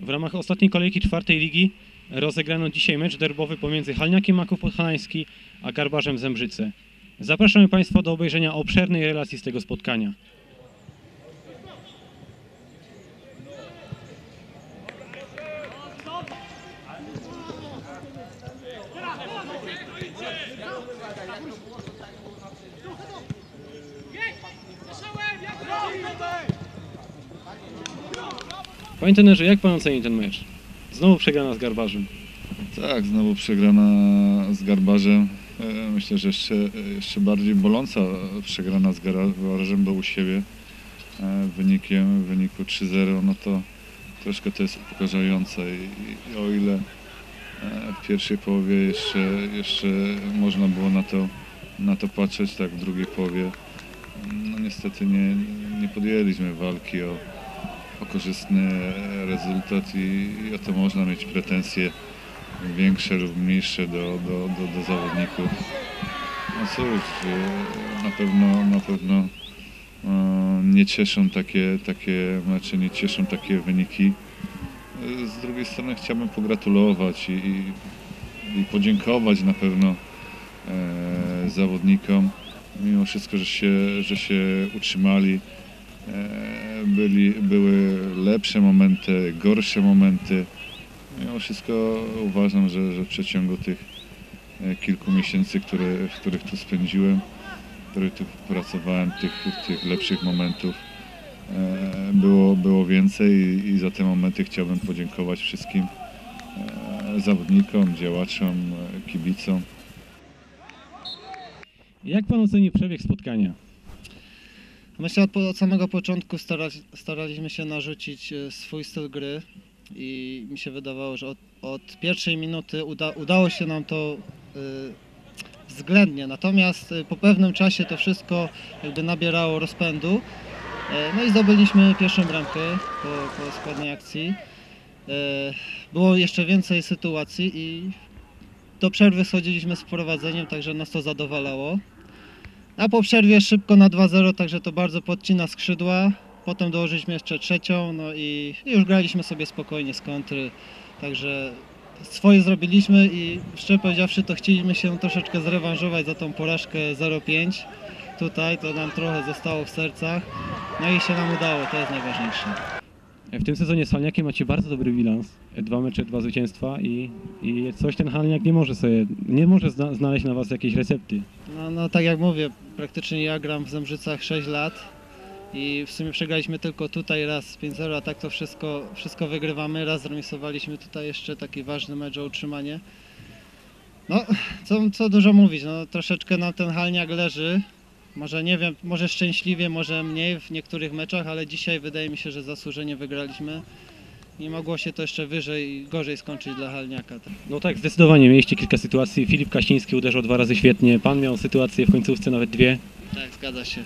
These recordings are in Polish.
W ramach ostatniej kolejki czwartej ligi rozegrano dzisiaj mecz derbowy pomiędzy Halniakiem Maków Podhalański a Garbarzem Zembrzyce. Zapraszamy Państwa do obejrzenia obszernej relacji z tego spotkania. Panie trenerze, jak Pan oceni ten mecz? Znowu przegrana z Garbarzem. Tak, znowu przegrana z Garbarzem. E, Myślę, że jeszcze, jeszcze bardziej boląca przegrana z Garbarzem, bo u siebie e, wynikiem, w wyniku 3-0, no to troszkę to jest upokarzające i, i o ile e, w pierwszej połowie jeszcze, jeszcze można było na to, na to patrzeć, tak w drugiej połowie no niestety nie, nie podjęliśmy walki o, o korzystny rezultat i, o to można mieć pretensje większe lub mniejsze do, do, do, do zawodników. No cóż, e, na pewno, na pewno e, nie cieszą takie, takie mecze, nie cieszą takie wyniki. Z drugiej strony chciałbym pogratulować i, i, i podziękować na pewno e, zawodnikom. Mimo wszystko, że się, że się utrzymali, byli, były lepsze momenty, gorsze momenty. Mimo wszystko uważam, że, że w przeciągu tych e, kilku miesięcy, które, w których tu spędziłem, w których tu pracowałem, tych, tych lepszych momentów e, było, było więcej i, za te momenty chciałbym podziękować wszystkim e, zawodnikom, działaczom, e, kibicom. Jak Pan oceni przebieg spotkania? Myślę, od, od samego początku starali, staraliśmy się narzucić e, swój styl gry i mi się wydawało, że od, od pierwszej minuty uda, udało się nam to y, względnie. Natomiast y, po pewnym czasie to wszystko jakby nabierało rozpędu. E, no i zdobyliśmy pierwszą bramkę po, po składnej akcji. E, było jeszcze więcej sytuacji i do przerwy schodziliśmy z wprowadzeniem, także nas to zadowalało. A po przerwie szybko na 2-0, także to bardzo podcina skrzydła. Potem dołożyliśmy jeszcze trzecią, no i i już graliśmy sobie spokojnie z kontry. Także swoje zrobiliśmy i szczerze powiedziawszy, to chcieliśmy się troszeczkę zrewanżować za tą porażkę 0-5. Tutaj to nam trochę zostało w sercach. No i się nam udało, to jest najważniejsze. W tym sezonie z Halniakiem macie bardzo dobry bilans. Dwa mecze, dwa zwycięstwa i, i coś ten Halniak nie może sobie, nie może zna, znaleźć na Was jakiejś recepty. No, no tak jak mówię, praktycznie ja gram w Zembrzycach 6 lat i w sumie przegraliśmy tylko tutaj raz 5-0, a tak to wszystko, wszystko wygrywamy. Raz zremisowaliśmy tutaj jeszcze taki ważny mecz o utrzymanie. No, co, co dużo mówić, no troszeczkę nam ten halniak leży. Może nie wiem, może szczęśliwie, może mniej w niektórych meczach, ale dzisiaj wydaje mi się, że zasłużenie wygraliśmy. Nie mogło się to jeszcze wyżej i gorzej skończyć dla halniaka. No tak, zdecydowanie mieliście kilka sytuacji. Filip Kaściński uderzył dwa razy świetnie. Pan miał sytuację w końcówce nawet dwie. Tak, zgadza się.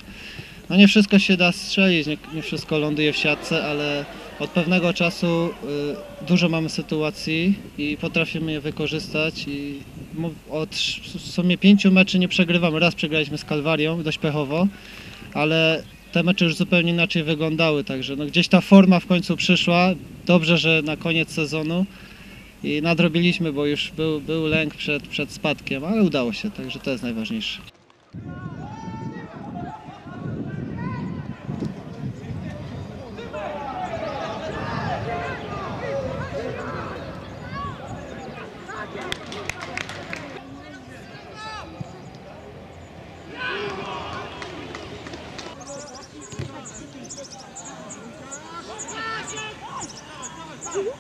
No nie wszystko się da strzelić, nie, nie wszystko ląduje w siatce, ale od pewnego czasu y, dużo mamy sytuacji i potrafimy je wykorzystać i od w sumie pięciu meczy nie przegrywamy. Raz przegraliśmy z Kalwarią, dość pechowo, ale te mecze już zupełnie inaczej wyglądały, także no gdzieś ta forma w końcu przyszła. Dobrze, że na koniec sezonu i nadrobiliśmy, bo już był, był lęk przed, przed spadkiem, ale udało się, także to jest najważniejsze. 가지고